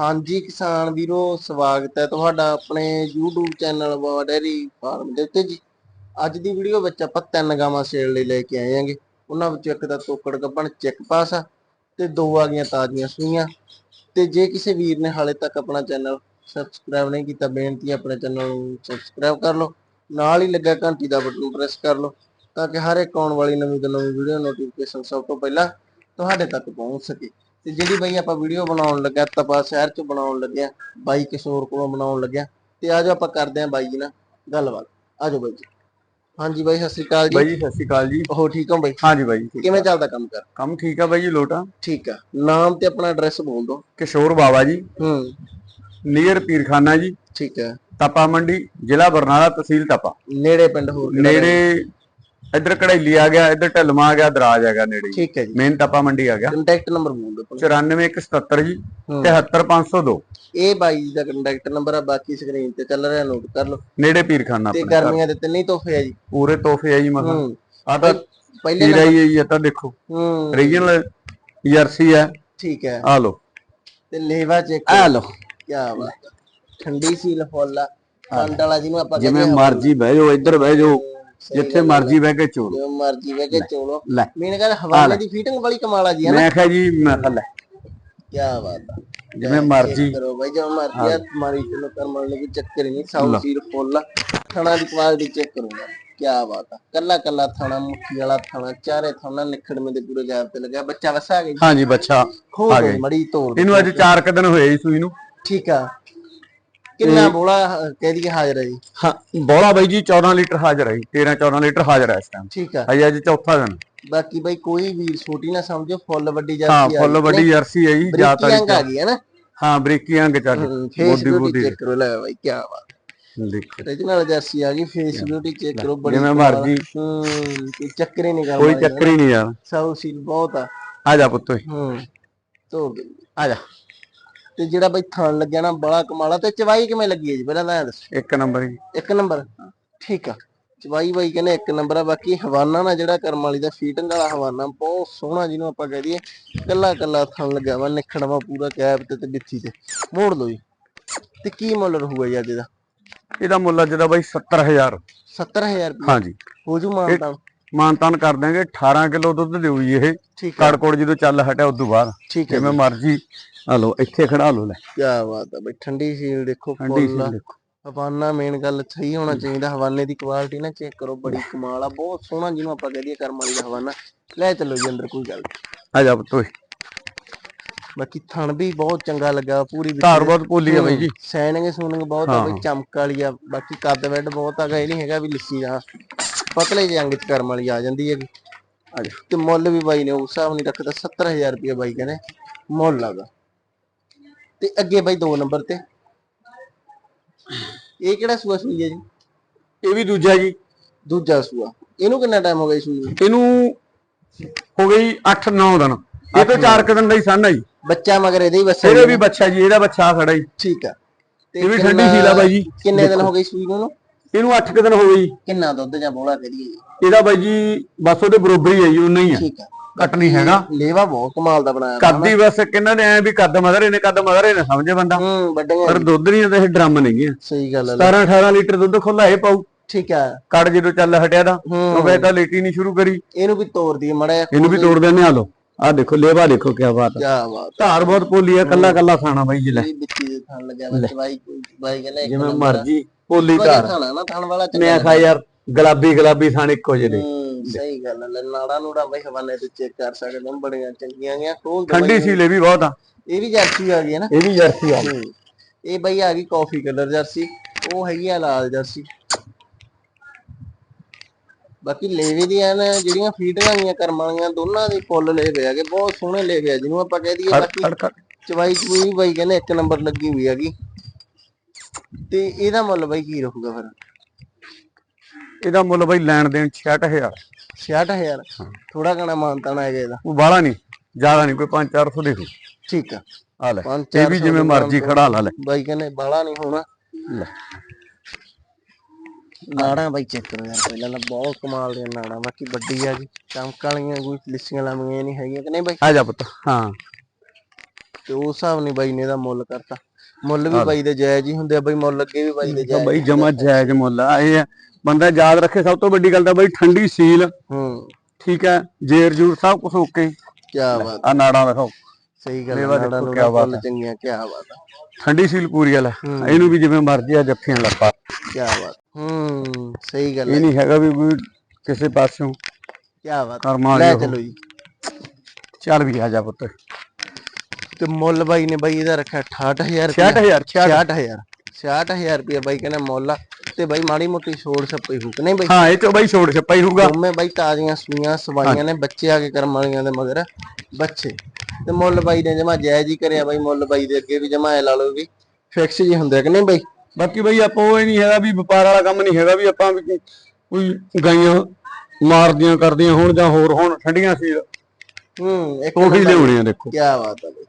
ਹਾਂਜੀ ਕਿਸਾਨ ਵੀਰੋ, ਸਵਾਗਤ ਹੈ ਤੁਹਾਡਾ ਆਪਣੇ YouTube ਚੈਨਲ ਬਾਬਾ ਫਾਰਮ ਦੇ ਉੱਤੇ ਜੀ। ਅੱਜ ਦੀ ਵੀਡੀਓ ਵਿੱਚ ਆਪਾਂ ਤਿੰਨ ਗਾਵਾਂ ਸੇਲ ਲਈ ਲੈ ਕੇ ਆਏ ਆਂਗੇ ਉਹਨਾਂ ਵਿੱਚੋਂ ਇੱਕ ਤਾਂ ਤੋਕੜ ਗੱਬਣ ਚੈੱਕ ਪਾਸ ਆ ਤੇ ਦੋ ਆ ਗਈਆਂ ਤਾਜ਼ੀਆਂ ਸੂਈਆਂ। ਤੇ ਜੇ ਕਿਸੇ ਵੀਰ ਨੇ ਹਾਲੇ ਤੱਕ ਆਪਣਾ ਚੈਨਲ ਸਬਸਕ੍ਰਾਈਬ ਨਹੀਂ ਕੀਤਾ, ਬੇਨਤੀ ਹੈ ਆਪਣੇ ਚੈਨਲ ਨੂੰ ਸਬਸਕ੍ਰਾਈਬ ਕਰ ਲਓ। ਨਾਲ ਹੀ ਲੱਗਾ ਘੰਟੀ ਦਾ ਬਟਨ ਪ੍ਰੈਸ ਕਰ ਲਓ ਤਾਂ ਕਿ ਹਰ ਇੱਕ ਆਉਣ ਵਾਲੀ ਨਵੀਂ ਤੋਂ ਨਵੀਂ ਵੀਡੀਓ ਨੋਟੀਫਿਕੇਸ਼ਨ ਸਭ ਤੋਂ ਪਹਿਲਾਂ ਤੁਹਾਡੇ ਤੱਕ ਪਹੁੰਚ ਸਕੇ। ਤੇ ਜਿਹੜੀ ਬਈ ਆਪਾਂ ਵੀਡੀਓ ਬਣਾਉਣ ਲੱਗਾ ਤਪਾ ਸ਼ਹਿਰ ਚ ਬਣਾਉਣ ਲੱਗਿਆ ਬਾਈ ਕਿਸ਼ੋਰ ਕੋਲੋਂ ਬਣਾਉਣ ਲੱਗਿਆ ਤੇ ਆਜੋ ਆਪਾਂ ਕਰਦੇ ਆਂ ਬਾਈ ਜੀ ਨਾਲ ਗੱਲਬਾਤ। ਆਜੋ ਬਾਈ ਜੀ। ਹਾਂਜੀ ਬਾਈ ਸਤਿ ਸ਼੍ਰੀ ਅਕਾਲ ਜੀ। ਬਾਈ ਜੀ ਸਤਿ ਸ਼੍ਰੀ ਅਕਾਲ ਜੀ। ਹੋ ਠੀਕ ਹੋ ਬਾਈ? ਹਾਂਜੀ ਬਾਈ ਠੀਕ। ਕਿਵੇਂ ਚੱਲਦਾ ਕੰਮ ਕਰ? ਕੰਮ ਠੀਕ ਆ ਬਾਈ ਜੀ ਲੋਟਾ। ਠੀਕ ਆ। ਨਾਮ ਤੇ ਆਪਣਾ ਐਡਰੈਸ ਬੋਲ ਦਿਓ। ਕਿਸ਼ੋਰ ਬਾਬਾ ਜੀ। ਹੂੰ। ਨੀਅਰ ਪੀਰਖਾਨਾ ਜੀ। ਠੀਕ ਹੈ ਤਪਾ ਮੰਡੀ ਜ਼ਿਲ੍ਹਾ ਬਰਨਾਲਾ ਤਹਿਸੀਲ ਤਪਾ। ਨੇੜੇ ਪਿੰਡ ਹੋਰ ਨੇੜੇ ਇੱਧਰ ਕੜੈਲੀ ਆ ਗਿਆ ਇੱਧਰ ਢਲਮਾ ਆ ਗਿਆ ਦਰਾਜ ਆ ਗਿਆ ਨੇੜੇ ਠੀਕ ਹੈ ਜੀ। ਮੇਨ ਤਪਾ ਮੰਡੀ ਆ ਗਿਆ। ਕੰਟੈਕਟ ਨੰਬਰ ਬੋਲ ਦਿਓ ਆਪਣਾ। 94177 ਜੀ ਹੂੰ। 73502 ਇਹ ਬਾਈ ਜੀ ਦਾ ਕੰਟੈਕਟ ਨੰਬਰ ਆ ਬਾਕੀ ਸਕਰੀਨ ਤੇ ਚੱਲ ਰਿਹਾ ਨੋਟ ਕਰ ਲਓ। ਨੇੜੇ ਪੀਰਖਾਨਾ ਤੇ। ਗਰਮੀਆਂ ਦੇ ਤਿੰਨ ਹੀ ਤੋਹਫੇ ਆ ਜੀ। ਪੂਰੇ ਤੋਹਫੇ ਆ ਜੀ ਮਸਾਂ। ਆ ਤਾਂ ਪਹਿਲੇ ਹੀਰਾ ਹੀ ਹੈ ਜੀ ਇਹ ਤਾਂ ਦੇਖੋ। ਹੂੰ। ਰੀਜਨਲ ਜਰਸੀ ਹੈ ਠੀਕ ਹੈ। ਆ ਲੋ ਤੇ ਲੇਵਾ ਚੈੱਕ ਆ ਲੋ ਕੀ ਬਾਤ। ਠੰਡੀ ਸੀ ਲਫੋਲਾ ਖੰਡ ਵਾਲਾ ਜਿਹਨੂੰ ਆਪਾਂ ਜਿਵੇਂ ਮਰਜ਼ੀ ਬਹਿ ਜਾਓ ਇੱਧਰ ਬਹਿ ਜਾਓ। ਜਿੱਥੇ ਆ। ਮਰਜ਼ੀ ਬਹਿ ਕੇ ਚੋਲੋ ਮਰਜ਼ੀ ਵੇ ਕੇ ਚੋਲੋ ਲੈ। ਮੇਨ ਗੱਲ ਹਵਾਲੇ ਦੀ ਫੀਟਿੰਗ ਵਾਲੀ ਕਮਾਲਾ ਜੀ ਹੈ ਨਾ? ਮੈਂ ਕਿਹਾ ਜੀ ਮੈਂ ਕਿਹਾ ਲੈ। ਕੀ ਬਾਤ ਜਿਵੇਂ ਮਰਜ਼ੀ। ਕਰੋ ਬਾਈ ਜਿਵੇਂ ਮਰਜ਼ੀ ਆ ਮਾਰੀ ਚਲੋ ਕਰਮਣ ਲਈ ਕੋਈ ਚੱਕਰ ਹੀ ਨਹੀਂ ਸਾਊ ਸੀਰ ਫੁੱਲ ਥਣਾ ਦੀ ਕੁਆਲਿਟੀ ਚੈੱਕ ਕਰੂੰਗਾ ਕੀ ਬਾਤ ਹੈ ਕੱਲਾ ਕੱਲਾ ਥਣਾ ਮੁੱਠੀ ਵਾਲਾ ਥਣਾ ਚਾਰੇ ਥਣਾ ਨਿਖੜਵੇਂ ਦੇ ਪੂਰੇ ਗੈਪ ਤੇ ਲੱਗਿਆ। ਬੱਚਾ ਵਸਾ ਗਿਆ ਜੀ? ਹਾਂਜੀ ਬੱਚਾ ਆ ਗਈ। ਮੜੀ ਤੋੜ ਦਿਓ। ਇਹਨੂੰ ਅੱਜ 4 ਕ ਦਿਨ ਹੋਏ ਜੀ ਸੂਈ ਨੂੰ। ਠੀਕ ਆ। ਕਿੰਨਾ ਬੋਲਾ ਕਹਿ ਦਈਏ ਹਾਜ਼ਰ ਹੈ ਜੀ? ਹਾਂ ਬੋਲਾ ਬਾਈ ਜੀ 14 ਲੀਟਰ ਹਾਜ਼ਰ ਹੈ ਜੀ 13 14 ਲੀਟਰ ਹਾਜ਼ਰ ਹੈ ਇਸ ਟਾਈਮ ਠੀਕ ਆ। ਅਜੇ ਅੱਜ ਚੌਥਾ ਦਿਨ। ਬਾਕੀ ਬਾਈ ਕੋਈ ਵੀਰ ਛੋਟੀ ਨਾ ਸਮਝੋ ਫੁੱਲ ਵੱਡੀ ਹਾਂ ਜਾਂਦੀ ਫੁੱਲ ਵੱਡੀ ਜਰਸੀ ਹੈ ਜੀ ਜ਼ਿਆਦਾ ਜ਼ਿਆਦਾ ਆ ਗਈ ਹੈ ਨਾ? ਹਾਂ ਬਰੀਕੀ ਅੰਗ ਚੱਲ ਫੇਸ ਬੋਡੀ ਬੋਡੀ ਚੈੱਕ ਕਰੋ ਲੈ ਬਾਈ ਕੀ ਬਾਤ ਦੇਖੋ। ਰੀਜਨਲ ਜਰਸੀ ਆ ਗਈ ਫੇਸ ਬਿਊਟੀ ਚੈੱਕ ਕਰੋ ਬੜੀ ਜਿਵੇਂ। ਮਰਜ਼ੀ। ਹੂੰ ਕੋਈ ਚੱਕਰ ਹੀ ਨਹੀਂ ਕਰਦਾ ਕੋਈ ਚੱਕਰ ਹੀ ਨਹੀਂ ਯਾਰ ਸਾਊ ਸੀਲ ਬਹੁਤ ਆ। ਆ ਜਾ ਪੁੱਤੋ ਹੂੰ ਦੇ ਆ ਜਾ। ਤੇ ਜਿਹੜਾ ਬਈ ਥਣ ਲੱਗਿਆ ਨਾ ਬੜਾ ਕਮਾਲਾ ਤੇ ਚਵਾਈ ਕਿਵੇਂ ਲੱਗੀ ਹੈ ਜੀ? ਪਹਿਲਾਂ ਤਾਂ ਦੱਸੋ। ਇੱਕ ਨੰਬਰ ਜੀ। ਇੱਕ ਨੰਬਰ? ਠੀਕ ਆ। ਚਵਾਈ ਬਾਈ ਕਹਿੰਦੇ ਇੱਕ ਨੰਬਰ ਆ ਬਾਕੀ ਹਵਾਨਾ ਨਾ ਜਿਹੜਾ ਕਰਮ ਵਾਲੀ ਦਾ ਫੀਟਿੰਗ ਵਾਲਾ ਹਵਾਨਾ ਬਹੁਤ ਸੋਹਣਾ ਜਿਹਨੂੰ ਆਪਾਂ ਕਹਿ ਦਈਏ। ਕੱਲਾ ਕੱਲਾ ਥਣ ਲੱਗਿਆ ਵਾ ਨਿਖੜਵਾ ਪੂਰਾ ਕੈਪ ਤੇ ਤੇ ਬਿੱਥੀ ਤੇ। ਮੋੜ ਲਓ ਜੀ। ਤੇ ਕੀ ਮੁੱਲ ਰਹੂਗਾ ਜੀ ਅੱਜ ਦਾ? ਇਹਦਾ ਮੁੱਲ ਅੱਜ ਦਾ ਬਾਈ 70000 70000 ਰੁਪਏ ਹਾਂਜੀ। ਹੋ ਜੂ ਮਾਨਤਾ ਮਾਨਤਾਨ ਕਰ ਦਾਂਗੇ 18 ਕਿਲੋ ਦੁੱਧ ਦਿਓ ਜੀ ਇਹ ਠੀਕ ਆ ਕੜਕੋੜ ਜਦੋਂ ਚੱਲ ਹਟਿਆ ਉਦੋਂ ਬਾਅਦ ਠੀਕ ਹੈ ਜਿਵੇਂ ਮਰਜ਼ੀ ਆ ਲੋ ਇੱਥੇ ਖੜਾ ਲੋ ਲੈ। ਕੀ ਬਾਤ ਆ ਬਈ ਠੰਡੀ ਸੀਲ ਦੇਖੋ ਠੰਡੀ ਦੇਖੋ। ਹਵਾਨਾ ਮੇਨ ਗੱਲ ਸਹੀ ਹੋਣਾ ਚਾਹੀਦਾ ਹਵਾਨੇ ਦੀ ਕੁਆਲਿਟੀ ਨਾ ਚੈੱਕ ਕਰੋ ਬੜੀ ਕਮਾਲ ਆ ਬਹੁਤ ਸੋਹਣਾ ਜਿਹਨੂੰ ਆਪਾਂ ਕਹਿ ਦਈਏ ਕਰਮ ਵਾਲੀ ਦਾ ਹਵਾਨਾ। ਲੈ ਚੱਲੋ ਜੀ ਅੰਦਰ ਕੋਈ ਗੱਲ। ਆ ਜਾ ਪੁੱਤੋ ਬਾਕੀ ਥਣ ਵੀ ਬਹੁਤ ਚੰਗਾ ਲੱਗਾ ਪੂਰੀ ਧਾਰ ਬਹੁਤ ਪੋਲੀ ਆ ਬਾਈ ਜੀ। ਸੈਨਿੰਗ ਸੂਨਿੰਗ ਬਹੁਤ ਆ ਹਾਂ, ਬਈ ਚਮਕ ਵਾਲੀ ਆ ਬਾਕੀ ਕੱਦ ਵੈਡ ਬਹੁਤ ਆਗਾ ਇਹ ਨਹੀਂ ਹੈਗਾ ਵੀ ਲਿੱਸੀ ਆ ਪਤਲੇ ਜਿਹੇ ਅੰਗ ਚ ਕਰਮ ਵਾਲੀ ਆ ਜਾਂਦੀ ਹੈਗੀ। ਤੇ ਮੁੱਲ ਵੀ ਬਾਈ ਨੇ ਉਸ ਹਿਸਾਬ ਨਹੀਂ ਰੱਖਦਾ 70000 ਰੁਪਏ ਬਾਈ ਕਹਿੰਦੇ ਮੁੱਲ ਆਗਾ ਤੇ ਅੱਗੇ ਬਾਈ 2 ਨੰਬਰ ਤੇ। ਇਹ ਕਿਹੜਾ ਸੂਆ ਸੂਈ ਹੈ ਜੀ? ਇਹ ਵੀ ਦੂਜਾ ਜੀ। ਦੂਜਾ ਸੂਆ। ਇਹਨੂੰ ਕਿੰਨਾ ਟਾਈਮ ਹੋ ਗਿਆ ਸੂਈ ਨੂੰ? ਇਹਨੂੰ ਹੋ ਗਈ 8-9 ਦਿਨ। ਇਹ ਤੋਂ 4 ਦਿਨ ਦਾ ਹੀ ਸੰਨ ਆ ਜੀ। ਬੱਚਾ ਮਗਰ ਇਹਦੇ ਹੀ ਬੱਚਾ ਇਹਦੇ ਵੀ ਬੱਚਾ ਜੀ ਇਹਦਾ ਬੱਚਾ ਖੜਾ ਜੀ। ਠੀਕ ਆ। ਇਹ ਵੀ ਠੰਡੀ ਸੀਲ ਬਾਈ ਜੀ। ਕਿੰਨੇ ਦਿਨ ਹੋ ਗਏ ਸੂਈ ਨੂੰ? ਇਹਨੂੰ 8 ਦਿਨ ਹੋ ਜੀ ਕਿੰਨਾ ਦੁੱਧ ਜਾਂ ਬੋਲਾ ਕਰੀਏ ਜੀ? ਇਹਦਾ ਬਾਈ ਜੀ ਬਸ ਉਹਦੇ ਬਰੋਬਰ ਹੀ ਹੈ ਜੀ ਉਨਾ ਹੀ ਆ ਠੀਕ ਆ। ਘੱਟ ਨਹੀਂ ਹੈਗਾ। ਲੇਵਾ ਬਹੁਤ ਕਮਾਲ ਦਾ ਬਣਾਇਆ। ਕੱਦੀ ਬਸ ਕਿੰਨਾਂ ਨੇ ਐ ਵੀ ਕੱਦ ਮਦਰੇ ਨੇ ਕੱਦ ਮਦਰੇ ਨੇ ਸਮਝੇ ਬੰਦਾ? ਹੂੰ ਵੱਡੀਆਂ ਪਰ ਦੁੱਧ ਨਹੀਂ ਤੇ ਇਹ ਡਰਮ ਨਹੀਂ ਹੈ ਸਹੀ ਗੱਲ ਹੈ 17 18 ਲੀਟਰ ਦੁੱਧ ਖੁੱਲਾ ਇਹ ਪਾਉ ਠੀਕ ਆ। ਕੜ ਜਦੋਂ ਚੱਲ ਹਟਿਆ ਦਾ ਹੂੰ। ਉਹ ਕਹਿੰਦਾ ਲੇਟੀ ਨਹੀਂ ਸ਼ੁਰੂ ਕਰੀ। ਇਹਨੂੰ ਵੀ ਤੋੜ ਦਈਏ ਮੜਾ ਇਹਨੂੰ ਵੀ ਤੋੜ ਦਿੰਦੇ ਆ ਲੋ ਆ ਦੇਖੋ ਲੇਵਾ ਦੇਖੋ ਕੀ ਬਾਤ ਹੈ ਕਿਆ ਬਾਤ ਧਾਰ ਬਹੁਤ ਪੋਲੀ ਆ ਕੱਲਾ ਕੱਲਾ ਖਾਣਾ ਬਾਈ ਜੀ ਲੈ। ਇਹ ਵਿੱਚੀ ਦੇ ਥਣ ਲੱਗਿਆ ਵਿੱਚ ਬਾਈ ਬਾਈ ਕਹਿੰਦਾ ਇੱਕ ਜਿਵੇਂ ਮਰਜ਼ੀ ਪੋਲੀ। ਧਾਰ। ਖਾਣਾ ਨਾ ਥਣ ਵਾਲਾ ਚੰਗਾ ਮੈਂ ਖਾ ਯਾਰ ਗੁਲਾਬੀ ਗੁਲਾਬੀ ਥਾਣ ਇੱਕੋ ਜਿਹੇ ਨੇ ਹੂੰ ਸਹੀ ਗੱਲ ਹੈ ਨਾੜਾ ਨੂੜਾ ਬਈ ਹਵਾਲੇ ਤੇ ਚੈੱਕ ਕਰ ਸਕਦੇ ਹਾਂ ਬੜੀਆਂ ਚੰਗੀਆਂ ਗਿਆ ਖੋਲ ਦਿਓ ਠੰਡੀ। ਸੀਲੇ ਵੀ ਬਹੁਤ ਆ। ਇਹ ਵੀ ਜਰਸੀ ਆ ਗਈ ਹੈ ਨਾ। ਇਹ ਵੀ ਜਰਸੀ ਆ ਹੂੰ। ਇਹ ਬਈ ਆ ਗਈ ਕਾਫੀ ਕਲਰ ਜਰਸੀ ਉਹ ਹੈਗੀ ਆ ਲਾਲ ਜਰਸੀ। ਬਾਕੀ ਲੇਵੇ ਦੀਆਂ ਨਾ ਜਿਹੜੀਆਂ ਫੀਡਾਂ ਗਈਆਂ ਕਰਮਾਂ ਵਾਲੀਆਂ ਦੋਨਾਂ ਦੇ ਫੁੱਲ ਲੇਵੇ ਆਗੇ ਬਹੁਤ ਸੋਹਣੇ ਲੇਵੇ ਆ ਜਿਹਨੂੰ ਆਪਾਂ ਕਹਿ ਦਈਏ ਬਾਕੀ ਚਵਾਈ ਚਵੂਈ ਵੀ ਬਾਈ ਕਹਿੰਦੇ ਇੱਕ ਨੰਬਰ ਲੱਗੀ ਹੋਈ ਹੈਗੀ। ਤੇ ਇਹਦਾ ਮੁੱਲ ਬਾਈ ਕੀ ਰਹੂਗਾ ਫਿਰ? ਇਹਦਾ ਮੁੱਲ ਬਾਈ ਲੈਣ ਦੇਣ 66000 66000 ਥੋੜਾ ਘਣਾ ਮਾਨਤਾਣਾ ਹੈਗਾ ਇਹਦਾ। ਉਹ ਬਾਹਲਾ ਨਹੀਂ ਜ਼ਿਆਦਾ ਨਹੀਂ ਕੋਈ 5-400 ਦੇਖੋ ਠੀਕ ਆ। ਆ ਲੈ ਇਹ ਵੀ ਜਿਵੇਂ ਦੇ ਮਰਜ਼ੀ ਖੜਾ ਲਾ ਲੈ। ਬਾਈ ਕਹਿੰਦੇ ਬਾਲਾ ਨਹੀਂ ਹੋਣਾ। ਲੈ। ਨਾੜਾਂ ਬਾਈ ਚੈੱਕ ਕਰੋ ਯਾਰ ਪਹਿਲਾਂ ਤਾਂ ਬਹੁਤ ਕਮਾਲ ਦੀਆਂ ਨਾੜਾਂ ਬਾਕੀ ਵੱਡੀ ਆ ਜੀ ਚਮਕ ਵਾਲੀਆਂ ਕੋਈ ਲਿੱਸੀਆਂ ਲਾਮੀਆਂ ਨਹੀਂ ਹੈਗੀਆਂ ਕਿ ਨਹੀਂ ਬਾਈ? ਆ ਜਾ ਪੁੱਤ ਹਾਂ। ਤੇ ਉਸ ਹਿਸਾਬ ਨਹੀਂ ਬਾਈ ਨੇ ਇਹਦਾ ਮੁੱਲ ਕਰਤਾ। ਮੁੱਲ ਵੀ ਬਾਈ ਦੇ ਜਾਇਜ਼ ਹੀ ਹੁੰਦੇ ਆ ਬਾਈ ਮੁੱਲ ਅੱਗੇ ਵੀ ਬਾਈ ਦੇ ਜਾਇਜ਼ ਬਾਈ ਜਮਾ ਜਾਇਜ਼ ਮੁੱਲ ਆ ਇਹ ਆ, ਬੰਦਾ ਯਾਦ ਰੱਖੇ ਸਭ ਤੋਂ ਵੱਡੀ ਗੱਲ ਤਾਂ ਬਾਈ ਠੰਡੀ ਸੀਲ। ਹੂੰ। ਠੀਕ ਹੈ ਜੇਰ ਜੂਰ ਸਭ ਕੁਝ ਓਕੇ ਕੀ ਬਾਤ ਆ ਨਾੜਾਂ ਦੇਖੋ ਸਹੀ ਗੱਲ ਲੇਵਾ ਹੈ ਦੇਖੋ ਕਿਆ ਬਾਤ ਹੈ। ਚੰਗੀਆਂ ਕੀ ਬਾਤ ਆ ਠੰਡੀ ਸੀਲ ਪੂਰੀ ਵਾਲਾ ਹੂੰ। ਇਹਨੂੰ ਵੀ ਜਿਵੇਂ ਮਰਜ਼ੀ ਆ ਜੱਫੀਆਂ ਲੱਪਾ ਕੀ ਬਾਤ ਹੂੰ ਸਹੀ ਗੱਲ ਇਹ ਹੈ। ਨਹੀਂ ਹੈਗਾ ਵੀ ਕੋਈ ਕਿਸੇ ਪਾਸਿਓਂ ਕੀ ਬਾਤ ਲੈ। ਚਲੋ ਜੀ। ਚੱਲ ਵੀ ਆ ਜਾ ਪੁੱਤ। ਤੇ ਮੁੱਲ ਬਾਈ ਨੇ ਬਾਈ ਇਹਦਾ ਰੱਖਿਆ 68000 66000 66000 66000 ਰੁਪਏ ਬਾਈ ਕਹਿੰਦਾ ਮੁੱਲ ਤੇ ਬਾਈ ਮਾੜੀ ਮੋਟੀ ਛੋੜ ਛੱਪਈ ਹੁਕ ਨਹੀਂ ਬਾਈ? ਹਾਂ ਇਹ ਚੋਂ ਬਾਈ ਛੋੜ ਛਪਾਈ ਹੋਊਗਾ। ਦੋਵੇਂ ਬਾਈ ਤਾਜ਼ੀਆਂ ਸੂਈਆਂ ਸਵਾਈਆਂ ਨੇ ਬੱਚੇ ਆ ਕੇ ਕਰਮ ਵਾਲੀਆਂ ਦੇ ਮਗਰ। ਬੱਚੇ। ਤੇ ਮੁੱਲ ਬਾਈ ਨੇ ਜਮਾ ਜਾਇਜ਼ ਹੀ ਕਰਿਆ ਬਾਈ ਮੁੱਲ ਬਾਈ ਦੇ ਅੱਗੇ ਵੀ ਜਮਾ ਐ ਲਾ ਲਓ ਵੀ ਫਿਕਸ ਜੀ ਹੁੰਦੇ ਕਿ ਨਹੀਂ ਬਾਈ? ਬਾਕੀ ਬਈ ਆਪਾਂ ਉਹ ਨਹੀਂ ਹੈਗਾ ਵੀ ਵਪਾਰ ਵਾਲਾ ਕੰਮ ਨਹੀਂ ਹੈਗਾ ਵੀ ਆਪਾਂ ਵੀ ਕੋਈ ਗਾਈਆਂ ਮਾਰਦੀਆਂ ਕਰਦੀਆਂ ਹੋਣ ਜਾਂ ਹੋਰ ਹੋਣ ਠੰਡੀਆਂ ਸੀ ਹੂੰ ਇੱਕ ਉਹੀ ਲਿਆਉਣੇ ਆ ਦੇਖੋ। ਕੀ ਬਾਤ ਆ ਬਾਈ।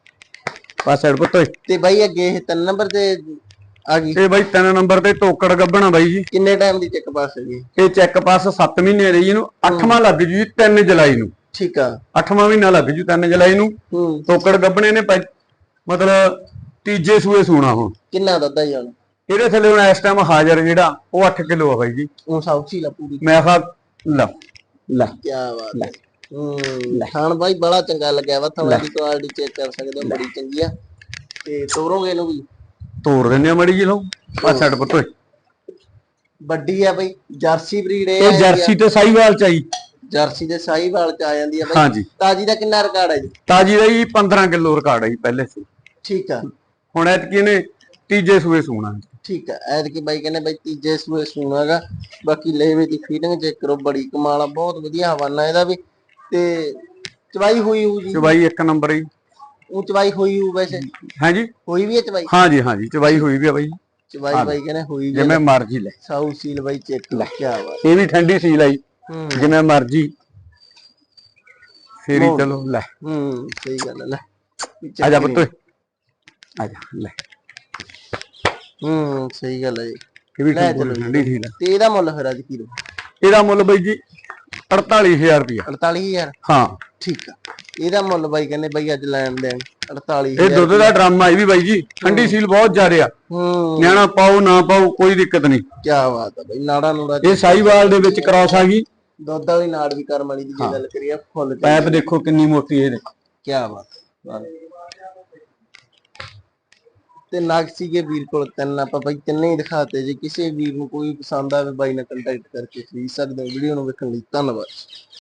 ਪਾਸ ਸਾਈਡ ਪੁੱਤ। ਤੇ ਬਾਈ ਅੱਗੇ ਇਹ ਤਿੰਨ ਨੰਬਰ ਤੇ ਆ ਗਈ। ਇਹ ਬਾਈ ਤਿੰਨ ਨੰਬਰ ਤੇ ਟੋਕੜ ਗੱਬਣਾ ਬਾਈ ਜੀ। ਕਿੰਨੇ ਟਾਈਮ ਦੀ ਚੈੱਕ ਪਾਸ ਹੈਗੀ? ਇਹ ਚੈੱਕ ਪਾਸ 7 ਮਹੀਨੇ ਰਹੀ ਇਹਨੂੰ 8ਵਾਂ ਲੱਗ ਜੂ ਜੀ 3 ਜੁਲਾਈ ਨੂੰ। ਠੀਕ ਆ। 8ਵਾਂ ਮਹੀਨਾ ਲੱਗ ਜੂ 3 ਜੁਲਾਈ ਨੂੰ। ਹੂੰ। ਟੋਕੜ ਗੱਬਣੇ ਨੇ ਮਤਲਬ ਤੀਜੇ ਸੂਏ ਸੂਣਾ ਹੁਣ ਕਿੰਨਾ ਆ ਜਾਣ ਇਹਦੇ ਥੱਲੇ ਹੁਣ ਇਸ ਟਾਈਮ ਹਾਜ਼ਰ ਜਿਹੜਾ ਉਹ 8 ਕਿਲੋ ਆ ਬਾਈ ਜੀ। ਉਹ ਸੌਖੀ ਲਾ ਪੂਰੀ। ਮੈਂ ਕਿਹਾ ਲਾ ਲਾ। ਕੀ ਬਾਤ ਹੈ। ਹੂੰ ਖਾਣ ਬਾਈ ਬੜਾ ਚੰਗਾ ਲੱਗਿਆ ਵਾ ਦੀ ਕੁਆਲਿਟੀ ਚੈੱਕ ਕਰ ਸਕਦੇ ਹੋ ਬੜੀ ਚੰਗੀ ਆ। ਤੇ ਤੋਰੋਗੇ ਇਹਨੂੰ ਵੀ? ਤੋੜ ਦਿੰਦੇ ਆ ਮੜੀ ਜੀ ਲੋ ਪਾਸ ਸਾਈਡ ਪੁੱਤ ਓਏ। ਵੱਡੀ ਆ ਬਈ ਜਰਸੀ ਬਰੀਡ ਇਹ ਇਹ ਜਰਸੀ ਤੇ ਸਾਈਵਾਲ ਚਾਈ ਜਰਸੀ ਦੇ ਸਾਹੀਵਾਲ ਚ ਆ ਜਾਂਦੀ ਆ ਬਈ। ਹਾਂਜੀ। ਤਾਜੀ ਦਾ ਕਿੰਨਾ ਰਿਕਾਰਡ ਹੈ ਜੀ? ਤਾਜੀ ਦਾ ਹੀ 15 ਕਿਲੋ ਰਿਕਾਰਡ ਹੈ ਜੀ ਪਹਿਲੇ ਸੀ। ਠੀਕ ਆ। ਹੁਣ ਐਤਕੀ ਨੇ ਤੀਜੇ ਸੂਏ ਸੂਣਾ ਠੀਕ ਆ। ਐਤਕੀ ਬਾਈ ਕਹਿੰਦੇ ਬਈ ਤੀਜੇ ਸੂਏ ਸੂਣਾਗਾ ਬਾਕੀ ਲੇਵੇ ਦੀ ਫੀਡਿੰਗ ਚੈੱਕ ਕਰੋ ਬੜੀ ਕਮਾਲ ਆ ਬਹੁਤ ਵਧੀਆ ਹਵਾਨਾ ਇਹਦਾ ਵੀ। ਤੇ ਚਵਾਈ ਹੋਈ ਹੋਊ ਜੀ? ਚਵਾਈ ਇੱਕ ਨੰਬਰ ਹੀ ਉਹ ਚਵਾਈ ਹੋਈ ਹੋਊ ਵੈਸੇ? ਹਾਂਜੀ ਹੋਈ ਵੀ ਹੈ ਚਵਾਈ ਹਾਂਜੀ ਹਾਂਜੀ ਚਵਾਈ ਹੋਈ ਵੀ ਆ ਬਾਈ। ਚਵਾਈ ਬਾਈ ਕਹਿੰਦੇ ਹੋਈ ਵੀ ਜਿਵੇਂ ਮਰਜ਼ੀ ਲੈ। ਸਾਊ ਸੀਲ ਬਾਈ ਚੈੱਕ ਲੈ। ਕੇ ਆਵਾ ਇਹ ਵੀ ਠੰਡੀ ਸੀ ਲਈ ਹੂੰ ਜਿਵੇਂ ਮਰਜ਼ੀ। ਫੇਰੀ ਚਲੋ ਲੈ। ਹੂੰ ਸਹੀ ਗੱਲ ਹੈ ਲੈ। ਆ ਜਾ ਪੁੱਤ। ਆ ਜਾ ਲੈ। ਹੂੰ ਸਹੀ ਗੱਲ ਹੈ ਜੀ। ਇਹ ਵੀ ਠੰਡੀ ਸੀ ਲੈ ਤੇ ਇਹਦਾ ਮੁੱਲ ਫਿਰ ਅੱਜ ਕਿਲੋ ਇਹਦਾ ਮੁੱਲ ਬਾਈ ਜੀ 48000 ਰੁਪਇਆ। 48000 ਹਾਂ। ਠੀਕ ਆ। ਇਹਦਾ ਮੁੱਲ ਬਾਈ ਕਹਿੰਦੇ ਬਾਈ ਅੱਜ ਲੈਣ ਦੇਣ 48000 ਇਹ ਦੁੱਧ ਦਾ ਡਰਾਮਾ ਇਹ ਵੀ ਬਾਈ ਜੀ ਠੰਡੀ ਸੀਲ ਬਹੁਤ ਜ਼ਿਆਦਾ ਆ। ਹੂੰ। ਨਿਆਣਾ ਪਾਓ ਨਾ ਪਾਓ ਕੋਈ ਦਿੱਕਤ ਨਹੀਂ। ਕੀ ਬਾਤ ਹੈ ਬਾਈ ਨਾੜਾ ਨੂੜਾ ਇਹ ਸਾਈਵਾਲ ਦੇ ਵਿੱਚ ਕ੍ਰਾਸ ਆ ਗਈ। ਦੁੱਧ ਵਾਲੀ ਨਾੜ ਵੀ ਕਰਮ ਵਾਲੀ ਦੀ ਜੇ ਗੱਲ ਕਰੀਏ ਫੁੱਲ ਪੈਪ ਦੇਖੋ ਕਿੰਨੀ ਮੋਟੀ ਇਹ ਦੇਖੋ। ਕੀ ਬਾਤ ਤੇ ਨਾਗਸੀ ਕੇ ਵੀਰ ਕੋਲ ਤਿੰਨ ਆਪਾਂ ਬਾਈ ਤਿੰਨੇ ਹੀ ਦਿਖਾਤੇ ਜੇ। ਕਿਸੇ ਵੀਰ ਨੂੰ ਕੋਈ ਪਸੰਦ ਆਵੇ ਬਾਈ ਨਾਲ ਕੰਟੈਕਟ ਕਰਕੇ ਖਰੀਦ ਸਕਦੇ ਹੋ। ਵੀਡੀਓ ਨੂੰ ਵੇਖਣ ਲਈ ਧੰਨਵਾਦ।